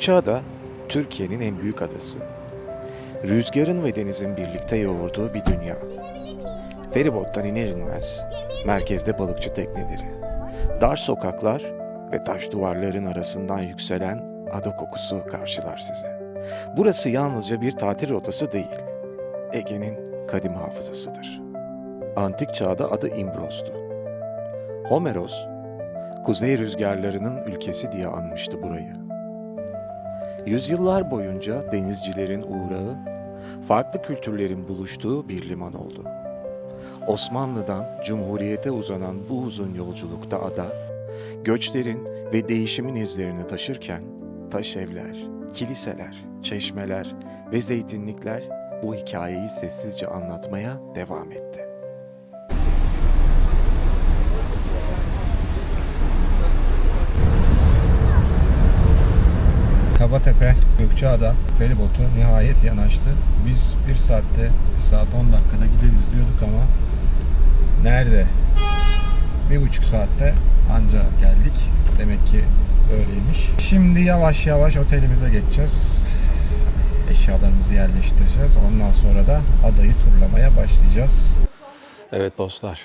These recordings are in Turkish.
Gökçeada, Türkiye'nin en büyük adası. Rüzgarın ve denizin birlikte yoğurduğu bir dünya. Feribottan iner inmez, merkezde balıkçı tekneleri. Dar sokaklar ve taş duvarların arasından yükselen ada kokusu karşılar sizi. Burası yalnızca bir tatil rotası değil, Ege'nin kadim hafızasıdır. Antik çağda adı İmbros'tu. Homeros, kuzey rüzgarlarının ülkesi diye anmıştı burayı. Yüzyıllar boyunca denizcilerin uğrağı, farklı kültürlerin buluştuğu bir liman oldu. Osmanlı'dan Cumhuriyete uzanan bu uzun yolculukta ada, göçlerin ve değişimin izlerini taşırken taş evler, kiliseler, çeşmeler ve zeytinlikler bu hikayeyi sessizce anlatmaya devam etti. Kabatepe, Gökçeada feribotu nihayet yanaştı. Biz bir saatte, bir saat 10 dakikada gideriz diyorduk ama nerede? Bir buçuk saatte anca geldik. Demek ki öyleymiş. Şimdi yavaş yavaş otelimize geçeceğiz. Eşyalarımızı yerleştireceğiz. Ondan sonra da adayı turlamaya başlayacağız. Evet dostlar.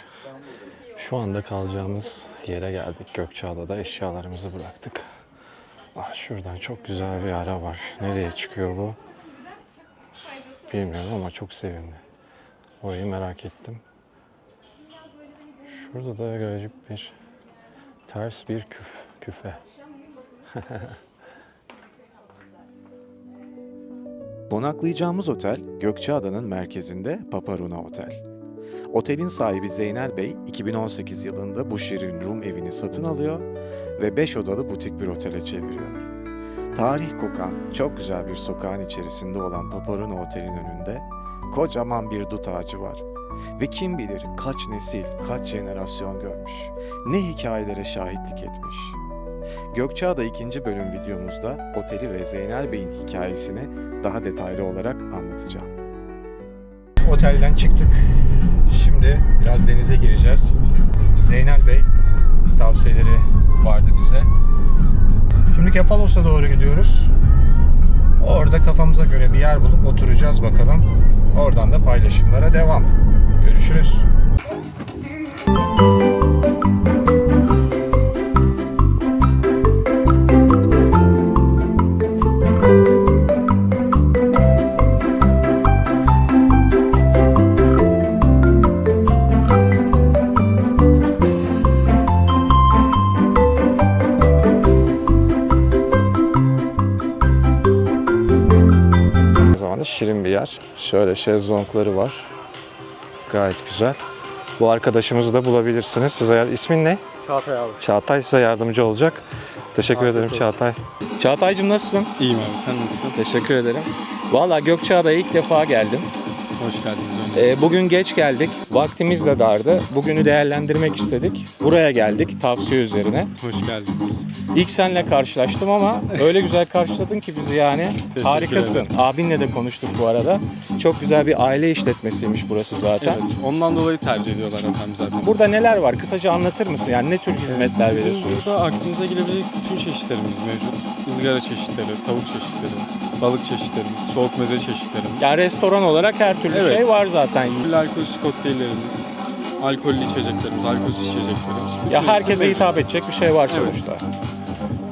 Şu anda kalacağımız yere geldik. Gökçeada'da eşyalarımızı bıraktık. Ah şuradan çok güzel bir ara var. Nereye çıkıyor bu? Bilmiyorum ama çok sevimli. Orayı merak ettim. Şurada da garip bir ters bir küf, küfe. Konaklayacağımız otel Gökçeada'nın merkezinde Paparuna Otel. Otelin sahibi Zeynel Bey 2018 yılında bu şirin Rum evini satın alıyor ve 5 odalı butik bir otele çeviriyor. Tarih kokan çok güzel bir sokağın içerisinde olan Paparuna Otel'in önünde kocaman bir dut ağacı var. Ve kim bilir kaç nesil, kaç jenerasyon görmüş, ne hikayelere şahitlik etmiş. Gökçeada 2. bölüm videomuzda oteli ve Zeynel Bey'in hikayesini daha detaylı olarak anlatacağım. Otelden çıktık. Şimdi biraz denize gireceğiz. Zeynel Bey tavsiyeleri vardı bize. Şimdi Kefalos'a doğru gidiyoruz. Orada kafamıza göre bir yer bulup oturacağız bakalım. Oradan da paylaşımlara devam. Görüşürüz. Şezlongları var. Gayet güzel. Bu arkadaşımızı da bulabilirsiniz. Size ismin ne? Çağatay abi. Çağatay size yardımcı olacak. Teşekkür Afiyet ederim olsun. Çağatay. Çağatay'cım nasılsın? İyiyim abi sen nasılsın? Teşekkür ederim. Valla Gökçeada'ya ilk defa geldim. Hoş geldiniz önce. Ee, bugün geç geldik. Vaktimiz de dardı. Bugünü değerlendirmek istedik. Buraya geldik tavsiye üzerine. Hoş geldiniz. İlk senle karşılaştım ama öyle güzel karşıladın ki bizi yani. Teşekkür Harikasın. ederim. Abinle de konuştuk bu arada. Çok güzel bir aile işletmesiymiş burası zaten. Evet ondan dolayı tercih ediyorlar efendim zaten. Burada neler var? Kısaca anlatır mısın? Yani ne tür hizmetler Bizim veriyorsunuz? burada aklınıza gelebilecek bütün çeşitlerimiz mevcut. Izgara çeşitleri, tavuk çeşitleri, balık çeşitlerimiz, soğuk meze çeşitlerimiz. Yani restoran olarak her türlü Evet. şey var zaten. alkolsüz kokteyllerimiz, alkollü içeceklerimiz, alkolsüz içeceklerimiz. Bütün Ya herkese mevcut. hitap edecek bir şey var Evet. sonuçta.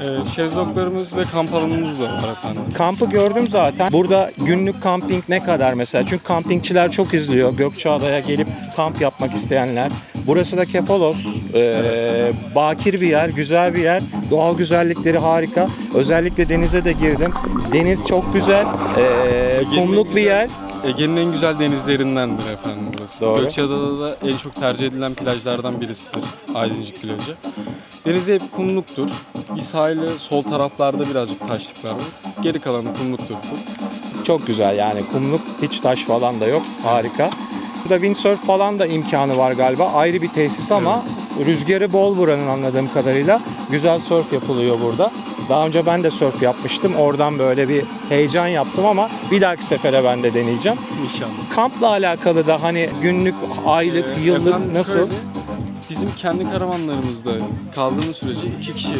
Ee, şezlonglarımız ve kamp alanımız da var efendim. Kampı gördüm zaten. Burada günlük kamping ne kadar mesela? Çünkü kampingçiler çok izliyor. Gökçeada'ya gelip kamp yapmak isteyenler. Burası da Kefalos. Ee, Evet. Bakir bir yer, güzel bir yer. Doğal güzellikleri harika. Özellikle denize de girdim. Deniz çok güzel. Ee, kumluk bir güzel- yer. Ege'nin en güzel denizlerindendir efendim burası. Doğru. Gökçeada'da da en çok tercih edilen plajlardan birisidir. Aydıncık plajı. Denizi hep kumluktur. Bir sahili sol taraflarda birazcık taşlıklar var. Geri kalanı kumluktur. Çok güzel yani kumluk. Hiç taş falan da yok. Harika. Burada windsurf falan da imkanı var galiba. Ayrı bir tesis ama rüzgarı bol buranın anladığım kadarıyla. Güzel surf yapılıyor burada. Daha önce ben de surf yapmıştım. Oradan böyle bir heyecan yaptım ama bir dahaki sefere ben de deneyeceğim. İnşallah. Kampla alakalı da hani günlük, aylık, Ee, yıllık efendim nasıl? şöyle, bizim kendi karavanlarımızda kaldığımız sürece iki kişi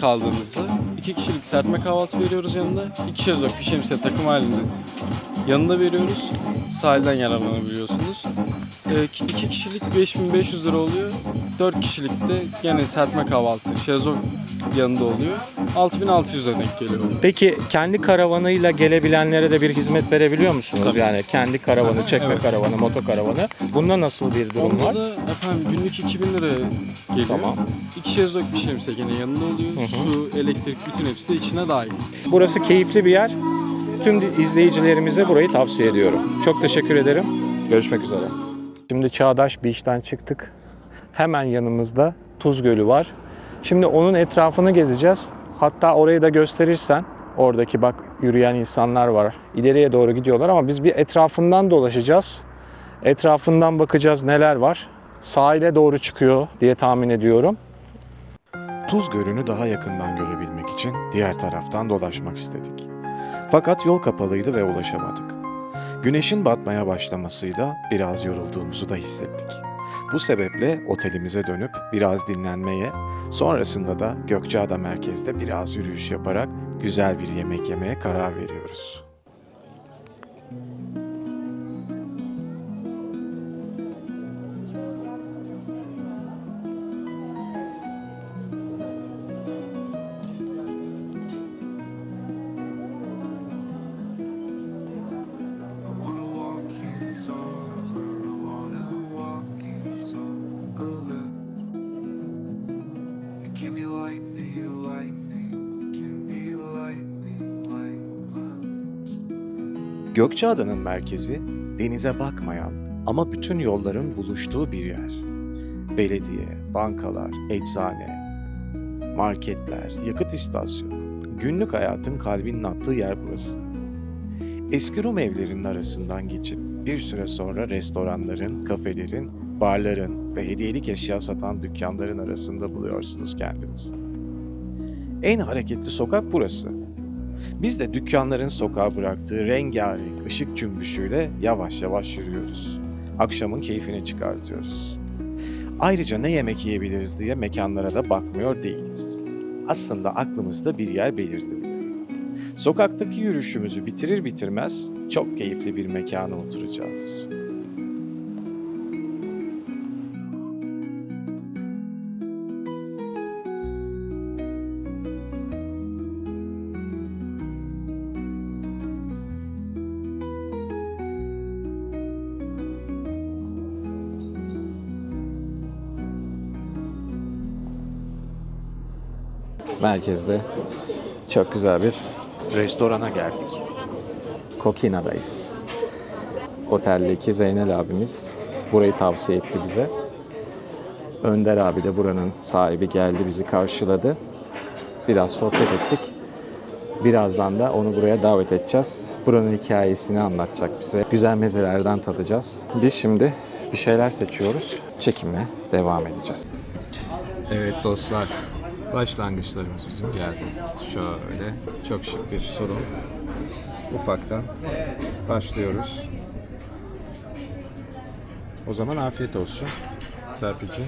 kaldığımızda 2 kişilik serpme kahvaltı veriyoruz yanında. 2 şezlong, bir şemsiye takım halinde yanında veriyoruz. Sahilden yararlanabiliyorsunuz. Ee, 2 e, kişilik 5500 lira oluyor. 4 kişilik de gene serpme kahvaltı, şezlong yanında oluyor. 6600 denk geliyor. Peki kendi karavanıyla gelebilenlere de bir hizmet verebiliyor musunuz? Tabii. Yani kendi karavanı, çekme evet. karavanı, moto karavanı. Bunda nasıl bir durum Onda var? Onda da efendim günlük 2000 lira geliyor. Tamam. İki şezlong bir şemsiye gene yanında oluyor. Hı hı. Su, elektrik, bütün hepsi de içine dahil. Burası keyifli bir yer. Tüm izleyicilerimize burayı tavsiye ediyorum. Çok teşekkür ederim. Görüşmek üzere. Şimdi Çağdaş Beach'ten çıktık. Hemen yanımızda Tuz Gölü var. Şimdi onun etrafını gezeceğiz. Hatta orayı da gösterirsen oradaki bak yürüyen insanlar var. İleriye doğru gidiyorlar ama biz bir etrafından dolaşacağız. Etrafından bakacağız neler var. Sahile doğru çıkıyor diye tahmin ediyorum. Tuz Gölü'nü daha yakından görebilmek için diğer taraftan dolaşmak istedik. Fakat yol kapalıydı ve ulaşamadık. Güneşin batmaya başlamasıyla biraz yorulduğumuzu da hissettik. Bu sebeple otelimize dönüp biraz dinlenmeye, sonrasında da Gökçeada merkezde biraz yürüyüş yaparak güzel bir yemek yemeye karar veriyoruz. Gökçeada'nın merkezi denize bakmayan ama bütün yolların buluştuğu bir yer. Belediye, bankalar, eczane, marketler, yakıt istasyonu, günlük hayatın kalbinin attığı yer burası. Eski Rum evlerinin arasından geçip bir süre sonra restoranların, kafelerin, barların ve hediyelik eşya satan dükkanların arasında buluyorsunuz kendinizi. En hareketli sokak burası. Biz de dükkanların sokağa bıraktığı rengarenk ışık cümbüşüyle yavaş yavaş yürüyoruz. Akşamın keyfini çıkartıyoruz. Ayrıca ne yemek yiyebiliriz diye mekanlara da bakmıyor değiliz. Aslında aklımızda bir yer belirdi bile. Sokaktaki yürüyüşümüzü bitirir bitirmez çok keyifli bir mekana oturacağız. Merkezde çok güzel bir restorana geldik. Kokina'dayız. Oteldeki Zeynel abimiz burayı tavsiye etti bize. Önder abi de buranın sahibi geldi bizi karşıladı. Biraz sohbet ettik. Birazdan da onu buraya davet edeceğiz. Buranın hikayesini anlatacak bize. Güzel mezelerden tadacağız. Biz şimdi bir şeyler seçiyoruz. Çekime devam edeceğiz. Evet dostlar, başlangıçlarımız bizim geldi. Şöyle çok şık bir sunum. Ufaktan başlıyoruz. O zaman afiyet olsun Serpil'cim.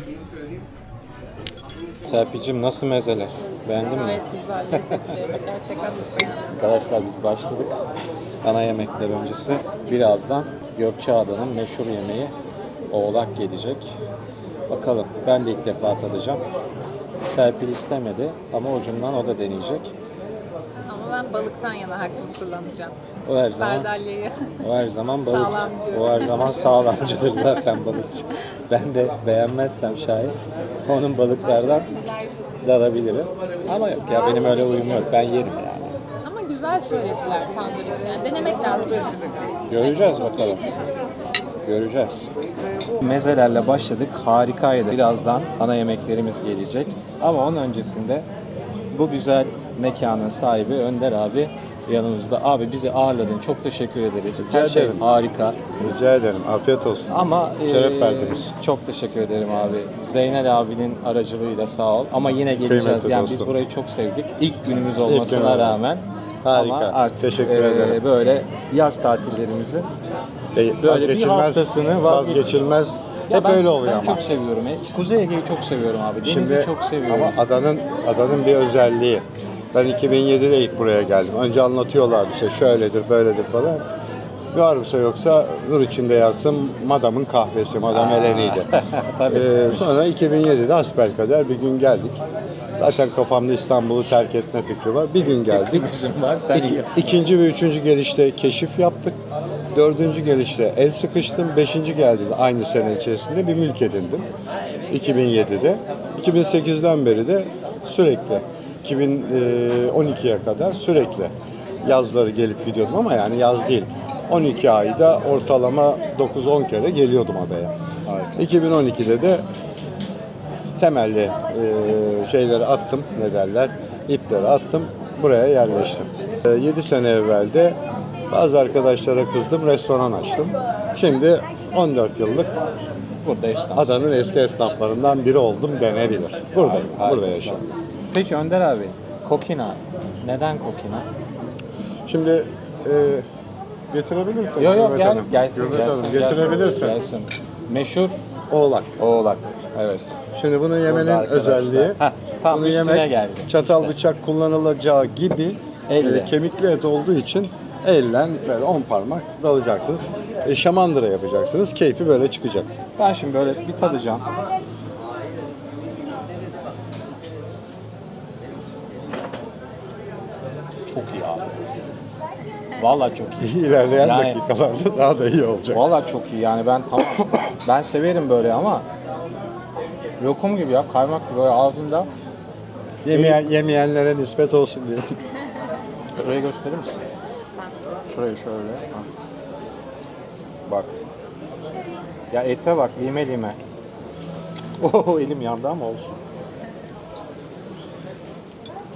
Serpil'cim nasıl mezeler? Beğendin mi? Gayet güzel, lezzetli. Gerçekten çok beğendim. Arkadaşlar biz başladık. Ana yemekler öncesi. Birazdan Gökçeada'nın meşhur yemeği oğlak gelecek. Bakalım ben de ilk defa tadacağım. Serpil istemedi ama ucundan o da deneyecek. Ama ben balıktan yana hakkımı kullanacağım. O her zaman Sardalya'yı. o her zaman balık. Sağlamcı. O her zaman sağlamcıdır zaten balıkçı. Ben de beğenmezsem şayet onun balıklardan da alabilirim. Ama yok ya benim öyle uyum yok. Ben yerim yani. Ama güzel söylediler tandır için. Yani denemek lazım. Göreceğiz bakalım. Göreceğiz. Mezelerle başladık. Harikaydı. Birazdan ana yemeklerimiz gelecek. Ama onun öncesinde bu güzel mekanın sahibi Önder abi yanımızda. Abi bizi ağırladın. Çok teşekkür ederiz. Rica Her şey ederim. harika. Rica ederim. Afiyet olsun. Ama Şeref eee, verdiniz. Çok teşekkür ederim abi. Zeynel abinin aracılığıyla sağ ol. Ama yine geleceğiz. Kıymetli yani biz dostum. burayı çok sevdik. İlk günümüz olmasına günü. rağmen. Harika. Ama artık Teşekkür eee, ederim. böyle yaz tatillerimizin E, Böyle bir haftasını vazgeç- vazgeçilmez Ya Hep ben, öyle oluyor ben ama. çok seviyorum. E, Kuzey Ege'yi çok seviyorum abi. Denizi Şimdi çok seviyorum. Ama adanın adanın bir özelliği. Ben 2007'de ilk buraya geldim. Önce anlatıyorlardı işte şöyledir, böyledir falan. Varsa yoksa nur içinde yatsın Madam'ın kahvesi, Madam Eleni'ydi. Tabii. Ee, sonra 2007'de asbelkader bir gün geldik. Zaten kafamda İstanbul'u terk etme fikri var. Bir gün geldik. Bizim var sen İki, iyi. ikinci ve üçüncü gelişte keşif yaptık. Dördüncü gelişte el sıkıştım. Beşinci geldiğinde aynı sene içerisinde bir mülk edindim. 2007'de. 2008'den beri de sürekli 2012'ye kadar sürekli yazları gelip gidiyordum ama yani yaz değil. 12 ayda ortalama 9-10 kere geliyordum adaya. 2012'de de temelli e, şeyleri attım ne derler ipleri attım buraya yerleştim. 7 sene evvel de bazı arkadaşlara kızdım restoran açtım. Şimdi 14 yıllık Burada esnaf. adanın eski esnaflarından biri oldum denebilir. Buradayım, burada yaşıyorum. Peki Önder abi, Kokina. Neden Kokina? Şimdi e, getirebilirsin. Yok yok gel, Hanım. gelsin, gelsin, Hanım, gelsin, getirebilirsin. gelsin. Meşhur Oğlak. oğlak. Evet. Şimdi bunu yemenin özelliği Heh, tam bunu üstüne yemek geldi. çatal İşte. bıçak kullanılacağı gibi Elle. e, kemikli et olduğu için elle böyle 10 parmak dalacaksınız. E, şamandıra yapacaksınız. Keyfi böyle çıkacak. Ben şimdi böyle bir tadacağım. Çok iyi abi. Vallahi çok iyi. İlerleyen Yani- dakikalarda daha da iyi olacak. Vallahi çok iyi yani ben tamam ben severim böyle ama lokum gibi ya kaymak gibi böyle ağzımda Yemeyen, yemeyenlere nispet olsun diye. Şurayı gösterir misin? Şurayı şöyle. Ha. Bak. Ya ete bak lime lime. Oo elim yandı ama olsun.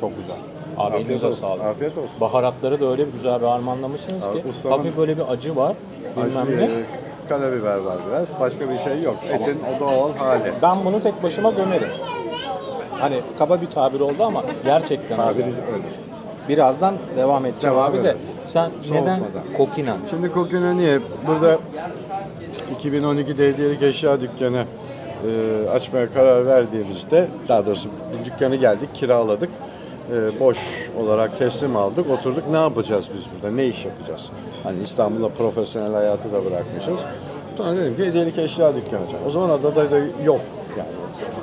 Çok güzel. Abi Afiyet elinize olsun, sağlık. afiyet olsun. Baharatları da öyle bir güzel bir harmanlamışsınız Abi ki ustamın- hafif böyle bir acı var. Bilmem Acı, ne. e, karabiber var biraz. Başka bir şey yok. Etin o doğal hali. Ben bunu tek başıma gömerim. Hani kaba bir tabir oldu ama gerçekten Tabiri öyle. öyle. Birazdan devam edeceğim Devam abi de. edelim. Sen neden Soğutmadan. kokina? Şimdi Kokino niye? Burada 2012'de hediyelik eşya dükkanı e, açmaya karar verdiğimizde, daha doğrusu dükkanı geldik, kiraladık. E, boş olarak teslim aldık, oturduk. Ne yapacağız biz burada? Ne iş yapacağız? Hani İstanbul'da profesyonel hayatı da bırakmışız. Sonra dedim ki hediyelik eşya dükkanı açalım. O zaman adada da yok yani.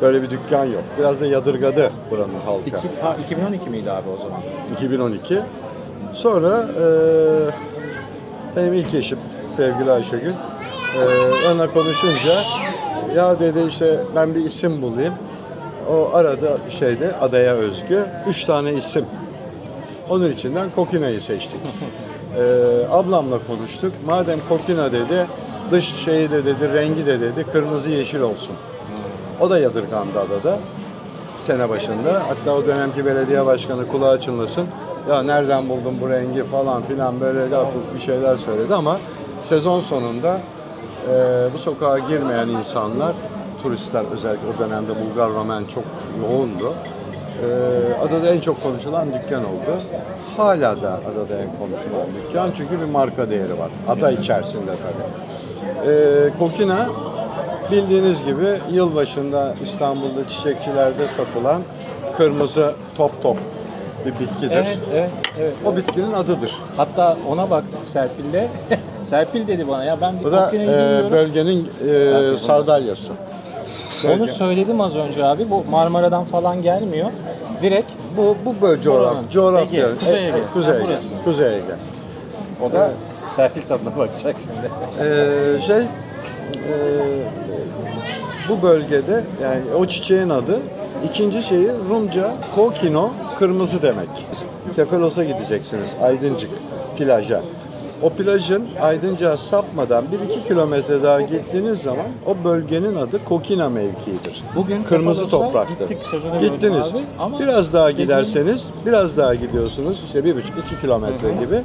Böyle bir dükkan yok. Biraz da yadırgadı buranın halkı. İki, ha, 2012 miydi abi o zaman? 2012. Sonra e, benim ilk eşim sevgili Ayşegül e, onunla konuşunca ya dedi işte ben bir isim bulayım. O arada şeyde adaya özgü üç tane isim. Onun içinden Kokina'yı seçtik. E, ablamla konuştuk. Madem Kokina dedi dış şeyi de dedi rengi de dedi kırmızı yeşil olsun. O da yadırgandı adada sene başında. Hatta o dönemki belediye başkanı kulağı çınlasın. Ya nereden buldun bu rengi falan filan böyle laf bir şeyler söyledi ama sezon sonunda e, bu sokağa girmeyen insanlar, turistler özellikle o dönemde Bulgar Roman çok yoğundu. E, adada en çok konuşulan dükkan oldu. Hala da adada en konuşulan dükkan çünkü bir marka değeri var. Ada içerisinde tabii. E, Kokina Bildiğiniz gibi yılbaşında İstanbul'da çiçekçilerde satılan kırmızı top top bir bitkidir. Evet, evet, evet. O bitkinin adıdır. Hatta ona baktık Serpil'le. Serpil dedi bana ya ben bir Bu da e, bölgenin e, Serpil sardalyası. Onu söyledim az önce abi. Bu Marmara'dan falan gelmiyor. Direkt bu bu bölge coğraf, Buranın. coğrafya. Ege, Kuzey Ege. Kuzey Ha, Ege. burası. Kuzey Ege. o da Serpil tadına bakacak şimdi. Ee, şey e, bu bölgede yani o çiçeğin adı ikinci şeyi Rumca kokino kırmızı demek. Kefelos'a gideceksiniz Aydıncık plaja. O plajın Aydınca sapmadan 1-2 kilometre daha gittiğiniz zaman o bölgenin adı Kokina mevkiidir. Bugün Kırmızı Kefalos'a topraktır. gittik, sözünü böldüm Gittiniz. abi ama biraz daha dediğim- giderseniz, biraz daha gidiyorsunuz. işte bir buçuk iki kilometre gibi.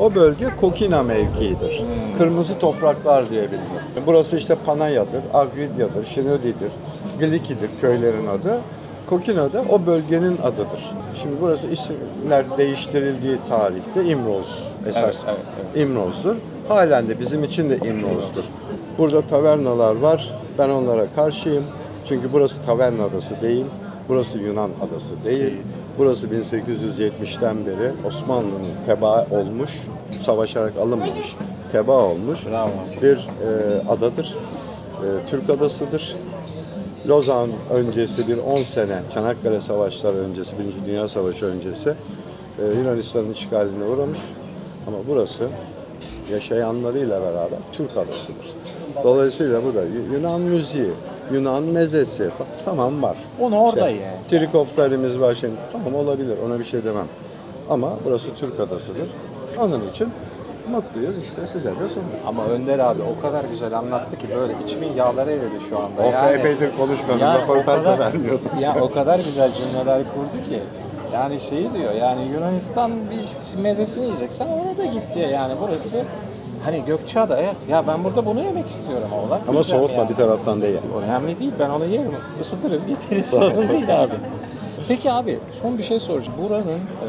O bölge Kokina mevkiidir. Kırmızı topraklar diye bilinir. Burası işte Panaya'dır, Agridya'dır, Şinodi'dir, Gliki'dir köylerin adı. Kokina da o bölgenin adıdır. Şimdi burası isimler değiştirildiği tarihte İmroz esas Evet, evet, İmroz'dur. Halen de bizim için de İmroz'dur. Burada tavernalar var. Ben onlara karşıyım. Çünkü burası taverna adası değil. Burası Yunan adası değil. Burası 1870'ten beri Osmanlı'nın teba olmuş, savaşarak alınmamış, teba olmuş Bravo. bir e, adadır. E, Türk adasıdır. Lozan öncesi bir 10 sene, Çanakkale Savaşları öncesi, Birinci Dünya Savaşı öncesi e, Yunanistan'ın işgaline uğramış. Ama burası yaşayanlarıyla beraber Türk adasıdır. Dolayısıyla burada Yu- Yunan müziği, Yunan mezesi tamam var. Onu orada İşte ye. Trikopterimiz var şimdi. Tamam olabilir ona bir şey demem. Ama burası Türk adasıdır. Onun için mutluyuz işte size de sunduk. Ama Önder abi o kadar güzel anlattı ki böyle içimin yağları eridi şu anda. Oh yani, epeydir konuşmadım, yani o röportaj da vermiyordum. Ya o kadar güzel cümleler kurdu ki. Yani şeyi diyor yani Yunanistan bir mezesini yiyeceksen orada git ye yani burası hani Gökçeada evet ya ben burada bunu yemek istiyorum oğlan. Ama soğutma yani. bir taraftan değil. Önemli değil ben onu yerim. Isıtırız getiririz sorun değil abi. Peki abi son bir şey soracağım. Buranın e,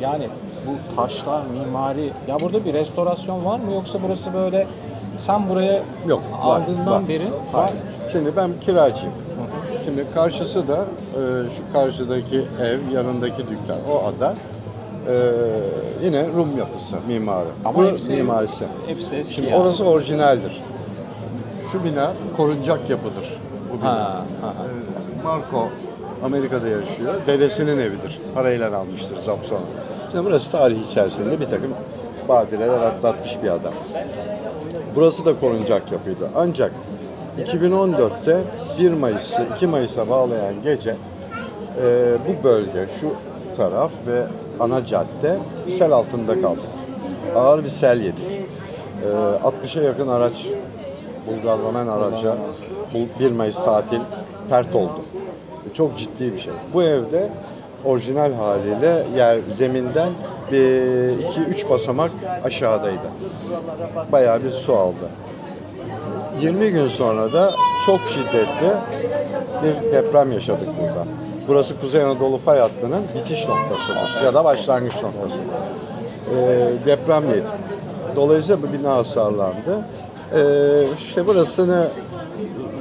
yani bu taşlar, mimari ya burada bir restorasyon var mı yoksa burası böyle sen buraya Yok, var, aldığından var. beri Hayır. Şimdi ben kiracıyım. Şimdi karşısı da e, şu karşıdaki ev, yanındaki dükkan, o ada e, yine Rum yapısı, mimarı. Ama Bu hepsi- mimarisi. hepsi eski Şimdi yani. orası orijinaldir. Şu bina korunacak yapıdır. Bu bina. Ha, ha, ha. E, Marco Amerika'da yaşıyor. Dedesinin evidir. Parayla almıştır Zapson. Şimdi burası tarih içerisinde bir takım badireler atlatmış bir adam. Burası da korunacak yapıydı. Ancak 2014'te 1 Mayıs'ı 2 Mayıs'a bağlayan gece e, bu bölge, şu taraf ve ana cadde sel altında kaldık. Ağır bir sel yedik. E, 60'a yakın araç, Bulgar Roman araca bu 1 Mayıs tatil pert oldu. Çok ciddi bir şey. Bu evde orijinal haliyle yer zeminden bir iki üç basamak aşağıdaydı. Bayağı bir su aldı. 20 gün sonra da çok şiddetli bir deprem yaşadık burada. Burası Kuzey Anadolu fay hattının bitiş noktasıdır ya da başlangıç noktası. Ee, deprem yedik. Dolayısıyla bu bina hasarlandı. Ee, işte burasını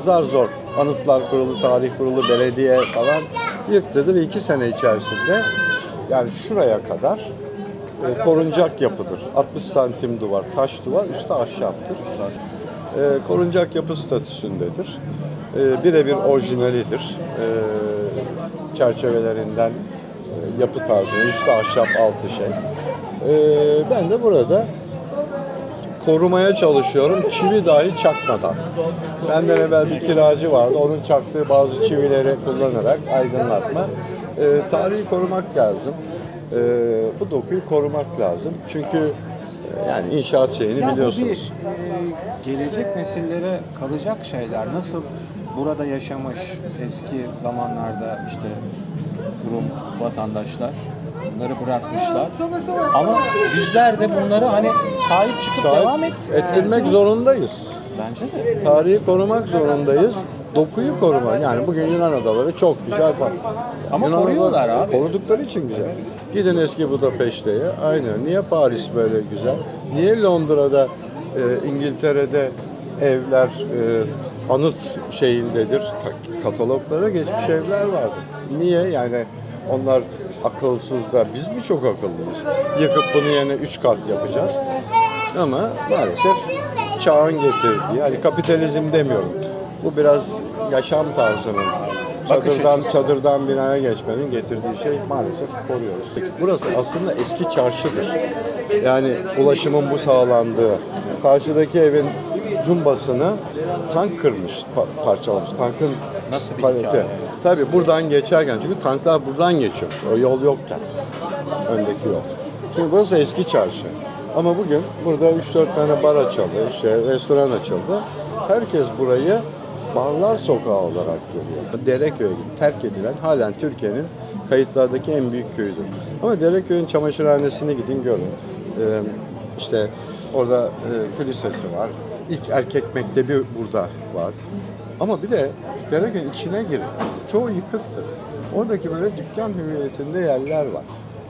zar zor anıtlar kurulu, tarih kurulu, belediye falan yıktırdı ve iki sene içerisinde yani şuraya kadar e, korunacak yapıdır. 60 santim duvar, taş duvar, üstü ahşaptır. E, korunacak yapı statüsündedir. E, birebir orijinalidir. E, çerçevelerinden e, yapı tarzı, üstü ahşap, altı şey. E, ben de burada korumaya çalışıyorum çivi dahi çakmadan. Benden evvel bir kiracı vardı. Onun çaktığı bazı çivileri kullanarak aydınlatma. E, tarihi korumak lazım. E, bu dokuyu korumak lazım. Çünkü yani inşaat şeyini Ya bu bir biliyorsunuz. e, gelecek nesillere kalacak şeyler. Nasıl burada yaşamış eski zamanlarda işte Rum vatandaşlar bunları bırakmışlar. Ama bizler de bunları hani sahip çıkıp Sahip devam ettik. ettirmek zorundayız. Bence de. Tarihi korumak zorundayız. Dokuyu koruma. Yani bugün Yunan adaları çok güzel falan. Ama Yunan koruyorlar adaları- abi. Korudukları için güzel. Gidin eski Budapeşte'ye. Aynı. Niye Paris böyle güzel? Niye Londra'da, e, İngiltere'de evler e, anıt şeyindedir? Ta- Kataloglara geçmiş evler vardır. Niye? Yani onlar akılsız da biz mi çok akıllıyız? Yıkıp bunu yerine üç kat yapacağız. Ama maalesef çağın getirdiği, hani kapitalizm demiyorum. Bu biraz yaşam tarzının, çadırdan, çadırdan binaya geçmenin getirdiği şey maalesef koruyoruz. Burası aslında eski çarşıdır. Yani ulaşımın bu sağlandığı, karşıdaki evin cumbasını tank kırmış, pa- parçalamış. Tankın Nasıl bir paleti. hikaye? Tabii buradan geçerken, çünkü tanklar buradan geçiyor. O yol yokken, öndeki yol. Şimdi burası eski çarşı. Ama bugün burada 3-4 tane bar açıldı, işte restoran açıldı. Herkes burayı barlar sokağı olarak görüyor. Dereköy terk edilen halen Türkiye'nin kayıtlardaki en büyük köyüdür. Ama Dereköy'ün çamaşırhanesini gidin görün. Ee, işte orada e, kilisesi var. İlk erkek mektebi burada var. Ama bir de Dereköy'ün içine girin. Çoğu yıkıktır. Oradaki böyle dükkan hüviyetinde yerler var.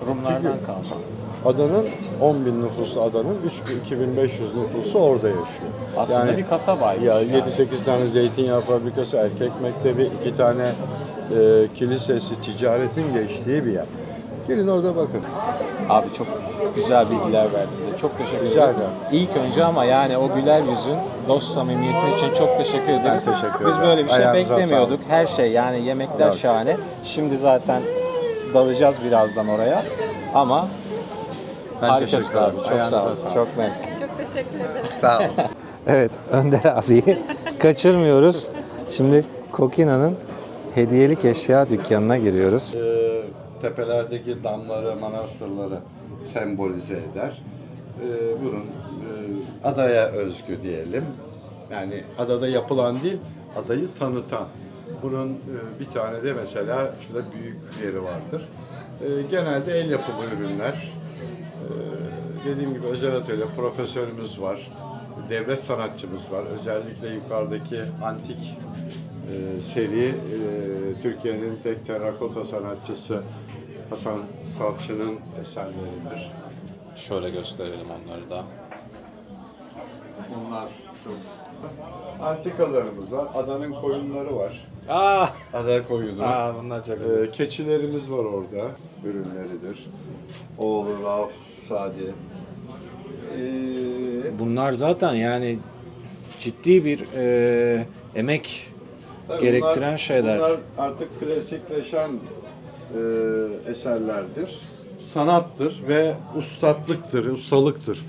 Rumlardan kalma. Adanın 10 bin nüfuslu adanın 3000 2500 nüfusu orada yaşıyor. Aslında Yani- bir kasabaymış. Ya yani. 7-8 tane zeytinyağı fabrikası, erkek mektebi, iki tane e, kilisesi, ticaretin geçtiği bir yer. Gelin orada bakın. Abi çok güzel bilgiler verdin. Çok teşekkür Rica ederim. İlk önce ama yani o güler yüzün, dost samimiyetin için çok teşekkür ederiz. teşekkür Biz ederim. böyle bir şey Ayağınıza beklemiyorduk. Her şey yani yemekler Evet. şahane. Şimdi zaten dalacağız birazdan oraya. Ama Ben harikasın abi. Çok Ayağınıza sağ ol. sağlık. Çok mersi. Çok teşekkür ederim. Sağ olun. Evet, Önder abiyi kaçırmıyoruz. Şimdi Kokina'nın hediyelik eşya dükkanına giriyoruz. Ee, tepelerdeki damları, manastırları sembolize eder. Ee, bunun e, adaya özgü diyelim. Yani adada yapılan değil, adayı tanıtan. Bunun e, bir tane de mesela şurada büyük yeri vardır. Ee, genelde el yapımı ürünler. Dediğim gibi özel atölye profesörümüz var. Devlet sanatçımız var. Özellikle yukarıdaki antik e, seri e, Türkiye'nin tek terrakota sanatçısı Hasan Salçı'nın eserleridir. Şöyle gösterelim onları da. Bunlar çok antikalarımız var. Adanın koyunları var. Aa, Ada koyunu. aa bunlar çok güzel. Ee, keçilerimiz var orada. Ürünleridir. Oğlu, Rauf, Sadi. Ee, Bunlar zaten yani ciddi bir e, emek Tabii gerektiren bunlar- şeyler. Bunlar artık klasikleşen e, eserlerdir. Sanattır ve ustalıktır, ustalıktır.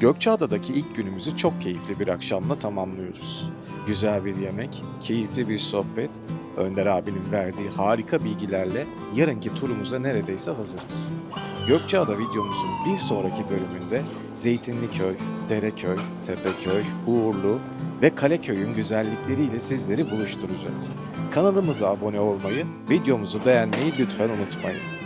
Gökçeada'daki ilk günümüzü çok keyifli bir akşamla tamamlıyoruz. Güzel bir yemek, keyifli bir sohbet, Önder abinin verdiği harika bilgilerle yarınki turumuza neredeyse hazırız. Gökçeada videomuzun bir sonraki bölümünde Zeytinliköy, Dereköy, Tepeköy, Uğurlu ve Kaleköy'ün güzellikleriyle sizleri buluşturacağız. Kanalımıza abone olmayı, videomuzu beğenmeyi lütfen unutmayın.